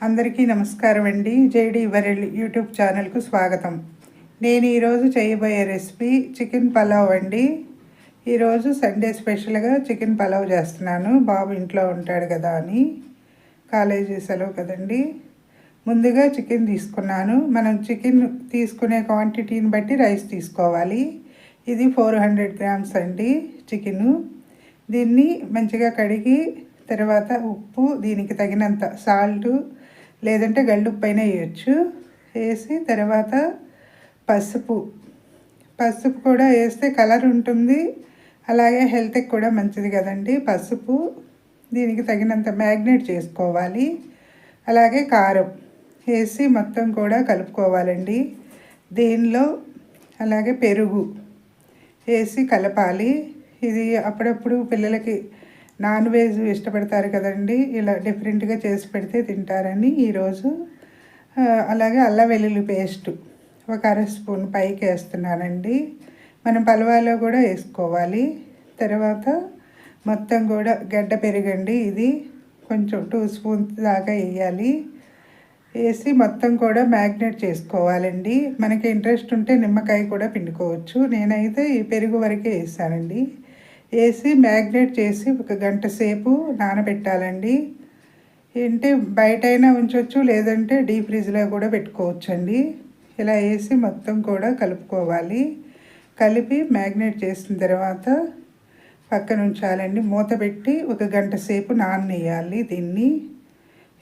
అందరికీ నమస్కారం అండి. జేడి వరల్డ్ యూట్యూబ్ ఛానల్కు స్వాగతం. నేను ఈరోజు చేయబోయే రెసిపీ చికెన్ పలావ్ అండి. ఈరోజు సండే స్పెషల్గా చికెన్ పలావ్ చేస్తున్నాను. బాబు ఇంట్లో ఉంటాడు కదా అని. కాలేజీ సెలవు కదండి. ముందుగా చికెన్ తీసుకున్నాను. మనం చికెన్ తీసుకునే క్వాంటిటీని బట్టి రైస్ తీసుకోవాలి. ఇది ఫోర్ హండ్రెడ్ గ్రామ్స్ అండి చికెను. దీన్ని మంచిగా కడిగి తర్వాత ఉప్పు దీనికి తగినంత సాల్టు లేదంటే గళ్ళు అయినా వేయచ్చు. వేసి తర్వాత పసుపు. పసుపు కూడా వేస్తే కలర్ ఉంటుంది. అలాగే హెల్త్కి కూడా మంచిది కదండి పసుపు. దీనికి తగినంత మ్యాగ్నేట్ చేసుకోవాలి. అలాగే కారం వేసి మొత్తం కూడా కలుపుకోవాలండి. దీనిలో? అలాగే పెరుగు వేసి కలపాలి. ఇది అప్పుడప్పుడు పిల్లలకి నాన్ వెజ్ ఇష్టపడతారు కదండి. ఇలా డిఫరెంట్గా చేసి పెడితే తింటారని ఈరోజు అలాగే అల్లం వెల్లుల్లి పేస్ట్ ఒక అర స్పూన్ పైకి వేస్తున్నానండి. మనం పలవాలో కూడా వేసుకోవాలి. తర్వాత మొత్తం కూడా గడ్డ పెరగండి. ఇది కొంచెం టూ స్పూన్స్ దాకా వేయాలి. వేసి మొత్తం కూడా మ్యాగ్నేట్ చేసుకోవాలండి. మనకి ఇంట్రెస్ట్ ఉంటే నిమ్మకాయ కూడా పిండుకోవచ్చు. నేనైతే ఈ పెరుగు వరకే వేసానండి వేసి మ్యాగ్నేట్ చేసి ఒక గంట సేపు నానబెట్టాలండి. ఏంటి బయటైనా ఉంచవచ్చు లేదంటే డీప్ ఫ్రిడ్జ్లో కూడా పెట్టుకోవచ్చండి. ఇలా వేసి మొత్తం కూడా కలుపుకోవాలి. కలిపి మ్యాగ్నేట్ చేసిన తర్వాత పక్కన ఉంచాలండి. మూత పెట్టి ఒక గంట సేపు నాననేయాలి దీన్ని.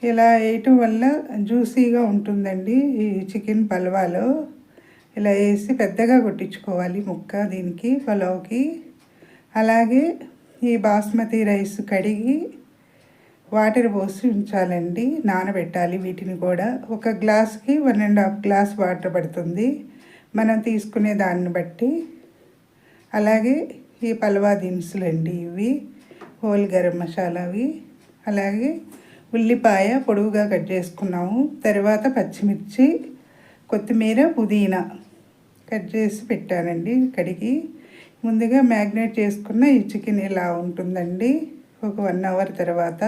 ఇలా వేయటం వల్ల జ్యూసీగా ఉంటుందండి ఈ చికెన్ పల్వాలో. ఇలా వేసి పెద్దగా కొట్టించుకోవాలి ముక్క దీనికి పలావ్కి. అలాగే ఈ బాస్మతి రైస్ కడిగి వాటర్ పోసి ఉంచాలండి నానబెట్టాలి. వీటిని కూడా ఒక గ్లాస్కి one and half glass water పడుతుంది. మనం తీసుకునే దాన్ని బట్టి. అలాగే ఈ పల్వా దినుసులు అండి ఇవి హోల్ గరం మసాలావి అలాగే ఉల్లిపాయ పొడువుగా కట్ చేసుకున్నాము. తర్వాత పచ్చిమిర్చి కొత్తిమీర పుదీనా కట్ చేసి పెట్టానండి. కడిగి ముందుగా మ్యాగ్నేట్ చేసుకున్న ఈ చికెన్ ఇలా ఉంటుందండి? ఒక వన్ అవర్ తర్వాత.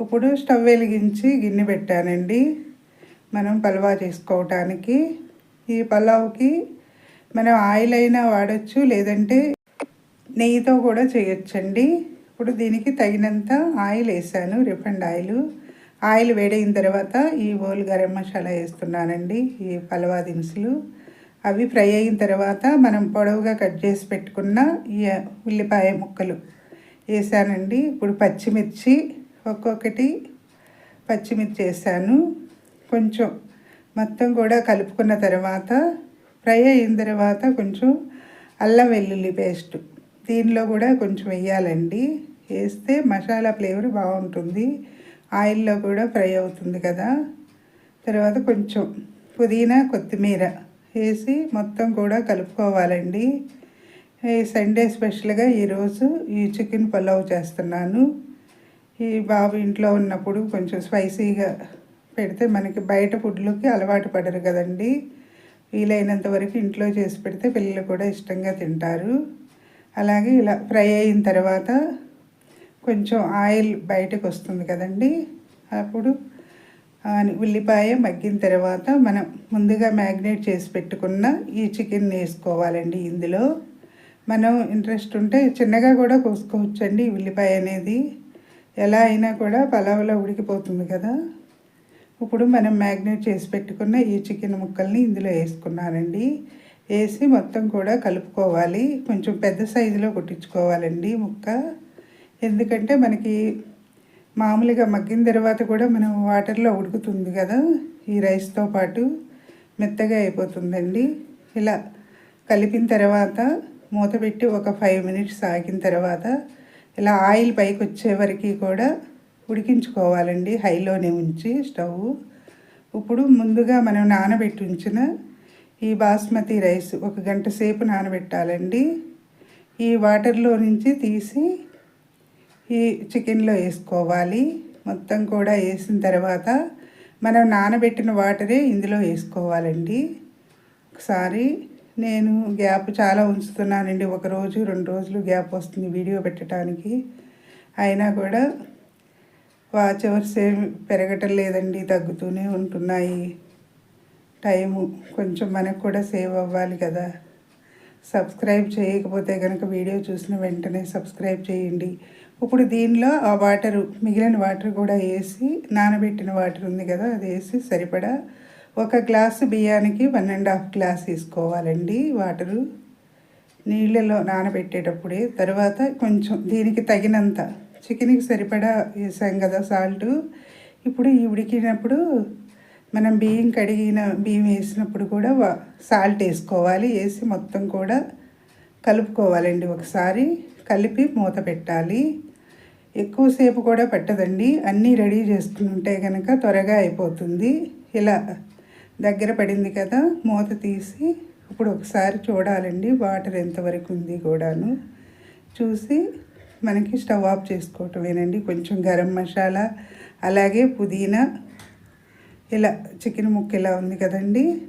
ఇప్పుడు స్టవ్ వెలిగించి గిన్నె పెట్టానండి. మనం పలావ్ చేసుకోవటానికి. ఈ పలావ్కి మనం ఆయిల్ అయినా వాడచ్చు లేదంటే నెయ్యితో కూడా చేయొచ్చండి. ఇప్పుడు దీనికి తగినంత ఆయిల్ వేసాను రిఫండ్ ఆయిల్. ఆయిల్ వేడైన తర్వాత ఈ ఓల్ గరం మసాలా వేస్తున్నానండి ఈ పలవా దినుసులు. అవి ఫ్రై అయిన తర్వాత మనం పొడవుగా కట్ చేసి పెట్టుకున్న ఈ ఉల్లిపాయ ముక్కలు వేసానండి. ఇప్పుడు పచ్చిమిర్చి ఒక్కొక్కటి పచ్చిమిర్చి వేసాను. కొంచెం మొత్తం కూడా కలుపుకున్న తర్వాత ఫ్రై అయిన తర్వాత కొంచెం అల్లం వెల్లుల్లి పేస్ట్ దీనిలో కూడా కొంచెం వేయాలండి. వేస్తే మసాలా ఫ్లేవర్ బాగుంటుంది. ఆయిల్లో కూడా ఫ్రై అవుతుంది కదా. తర్వాత కొంచెం పుదీనా కొత్తిమీర వేసి మొత్తం కూడా కలుపుకోవాలండి. ఈ సండే స్పెషల్గా ఈరోజు ఈ చికెన్ పలావ్ చేస్తున్నాను. ఈ బాబు ఇంట్లో ఉన్నప్పుడు కొంచెం స్పైసీగా పెడితే మనకి బయట ఫుడ్లోకి అలవాటు పడరు కదండి. వీలైనంత వరకు ఇంట్లో చేసి పెడితే పిల్లలు కూడా ఇష్టంగా తింటారు. అలాగే ఇలా ఫ్రై అయిన తర్వాత కొంచెం ఆయిల్ బయటకు వస్తుంది కదండి. అప్పుడు ఉల్లిపాయ మగ్గిన తర్వాత మనం ముందుగా మ్యాగ్నేట్ చేసి పెట్టుకున్న ఈ చికెన్ వేసుకోవాలండి ఇందులో. మనం ఇంట్రెస్ట్ ఉంటే చిన్నగా కూడా కోసుకోవచ్చండి ఉల్లిపాయ అనేది. ఎలా అయినా కూడా పలావ్లో ఉడికిపోతుంది కదా. ఇప్పుడు మనం మ్యాగ్నేట్ చేసి పెట్టుకున్న ఈ చికెన్ ముక్కల్ని ఇందులో వేసుకున్నానండి. వేసి మొత్తం కూడా కలుపుకోవాలి. కొంచెం పెద్ద సైజులో కొట్టించుకోవాలండి ముక్క. ఎందుకంటే మనకి మామూలుగా మగ్గిన తర్వాత కూడా మనం వాటర్లో ఉడుకుతుంది కదా ఈ రైస్తో పాటు మెత్తగా అయిపోతుందండి. ఇలా కలిపిన తర్వాత మూత పెట్టి ఒక ఫైవ్ మినిట్స్ ఆగిన తర్వాత ఇలా ఆయిల్ పైకి వచ్చే వరకు కూడా ఉడికించుకోవాలండి హైలోనే ఉంచి స్టవ్. ఇప్పుడు ముందుగా మనం నానబెట్టి ఉంచిన ఈ బాస్మతి రైస్ ఒక గంట సేపు నానబెట్టాలండి. ఈ వాటర్లో నుంచి తీసి ఈ చికెన్లో వేసుకోవాలి. మొత్తం కూడా వేసిన తర్వాత మనం నానబెట్టిన వాటరే ఇందులో వేసుకోవాలండి. ఒకసారి నేను గ్యాప్ చాలా ఉంచుతున్నానండి. ఒక రోజు రెండు రోజులు గ్యాప్ వస్తుంది వీడియో పెట్టడానికి. అయినా కూడా వాచ్ అవర్స్ ఏం పెరగటం లేదండి. తగ్గుతూనే ఉంటున్నాయి. టైము కొంచెం మనకు కూడా సేవ్ అవ్వాలి కదా. సబ్స్క్రైబ్ చేయకపోతే కనుక వీడియో చూసిన వెంటనే సబ్స్క్రైబ్ చేయండి. ఇప్పుడు దీనిలో ఆ వాటరు మిగిలిన వాటర్ కూడా వేసి నానబెట్టిన వాటర్ ఉంది కదా అది వేసి సరిపడా ఒక గ్లాసు బియ్యానికి వన్ అండ్ హాఫ్ గ్లాస్ తీసుకోవాలండి వాటరు. నీళ్ళలో నానబెట్టేటప్పుడే తర్వాత కొంచెం దీనికి తగినంత చికెన్కి సరిపడా వేసాం కదా సాల్ట్. ఇప్పుడు ఈ ఉడికినప్పుడు మనం బియ్యం కడిగిన బియ్యం వేసినప్పుడు కూడా సాల్ట్ వేసుకోవాలి వేసి మొత్తం కూడా కలుపుకోవాలండి ఒకసారి. కలిపి మూత పెట్టాలి. ఎక్కువసేపు కూడా పెట్టదండి. అన్నీ రెడీ చేసుకుని ఉంటే కనుక త్వరగా అయిపోతుంది. ఇలా దగ్గర పడింది కదా మూత తీసి ఇప్పుడు ఒకసారి చూడాలండి. వాటర్ ఎంతవరకు ఉంది కూడాను. చూసి మనకి స్టవ్ ఆఫ్ చేసుకోవటమేనండి. కొంచెం గరం మసాలా అలాగే పుదీనా ఇలా చికెన్ ముక్క ఇలా ఉంది కదండి.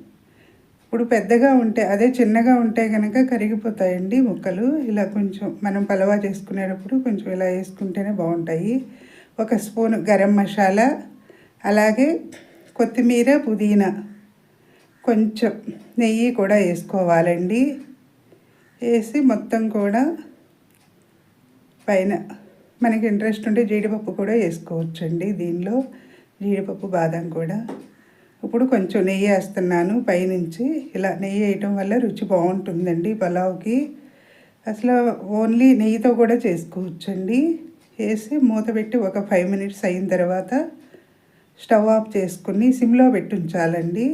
ఇప్పుడు పెద్దగా ఉంటే అదే చిన్నగా ఉంటే కనుక కరిగిపోతాయండి ముక్కలు. ఇలా కొంచెం మనం పలవా చేసుకునేటప్పుడు కొంచెం ఇలా వేసుకుంటేనే బాగుంటాయి. ఒక స్పూన్ గరం మసాలా అలాగే కొత్తిమీర పుదీనా. కొంచెం నెయ్యి కూడా వేసుకోవాలండి. వేసి మొత్తం కూడా పైన మనకి ఇంట్రెస్ట్ ఉంటే జీడిపప్పు కూడా వేసుకోవచ్చండి దీనిలో. జీడిపప్పు బాదం కూడా. ఇప్పుడు కొంచెం నెయ్యి వేస్తున్నాను పైనుంచి. ఇలా నెయ్యి వేయటం వల్ల రుచి బాగుంటుందండి పలావ్కి. అసలు ఓన్లీ నెయ్యితో కూడా చేసుకోవచ్చండి. వేసి మూత పెట్టి ఒక ఫైవ్ మినిట్స్ అయిన తర్వాత స్టవ్ ఆఫ్ చేసుకుని సిమ్లో పెట్టి ఉంచాలండి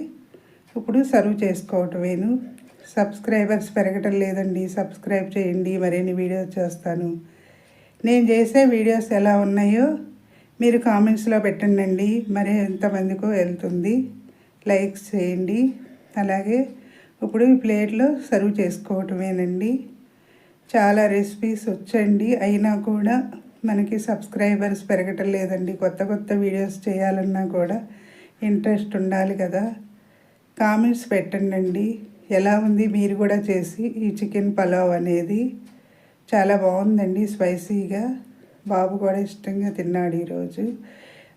ఇప్పుడు సర్వ్ చేసుకోవటమేను. సబ్స్క్రైబర్స్ పెరగటం లేదండి. సబ్స్క్రైబ్ చేయండి. మరిన్ని వీడియోస్ చేస్తాను. నేను చేసే వీడియోస్ ఎలా ఉన్నాయో మీరు కామెంట్స్లో పెట్టండి మరి ఎంతమందికో వెళ్తుంది. లైక్స్ చేయండి. అలాగే ఇప్పుడు ఈ ప్లేట్లో సర్వ్ చేసుకోవటమేనండి. చాలా రెసిపీస్ వచ్చండి. అయినా కూడా మనకి సబ్స్క్రైబర్స్ పెరగటం లేదండి. కొత్త కొత్త వీడియోస్ చేయాలన్నా కూడా ఇంట్రెస్ట్ ఉండాలి కదా. కామెంట్స్ పెట్టండి ఎలా ఉంది మీరు కూడా చేసి ఈ చికెన్ పలావ్ అనేది. చాలా బాగుందండి స్పైసీగా. బాబు కూడా ఇష్టంగా తిన్నాడు ఈరోజు.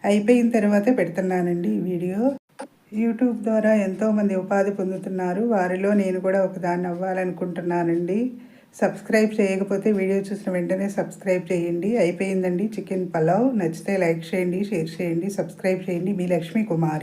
అయిపోయిన తర్వాత పెడుతున్నానండి ఈ వీడియో. యూట్యూబ్ ద్వారా ఎంతోమంది ఉపాధి పొందుతున్నారు. వారిలో నేను కూడా ఒకదాన్ని అవ్వాలనుకుంటున్నానండి. సబ్స్క్రైబ్ చేయకపోతే వీడియో చూసిన వెంటనే సబ్స్క్రైబ్ చేయండి. అయిపోయిందండి చికెన్ పలావ్. నచ్చితే లైక్ చేయండి షేర్ చేయండి సబ్స్క్రైబ్ చేయండి. మీ లక్ష్మీ కుమారి.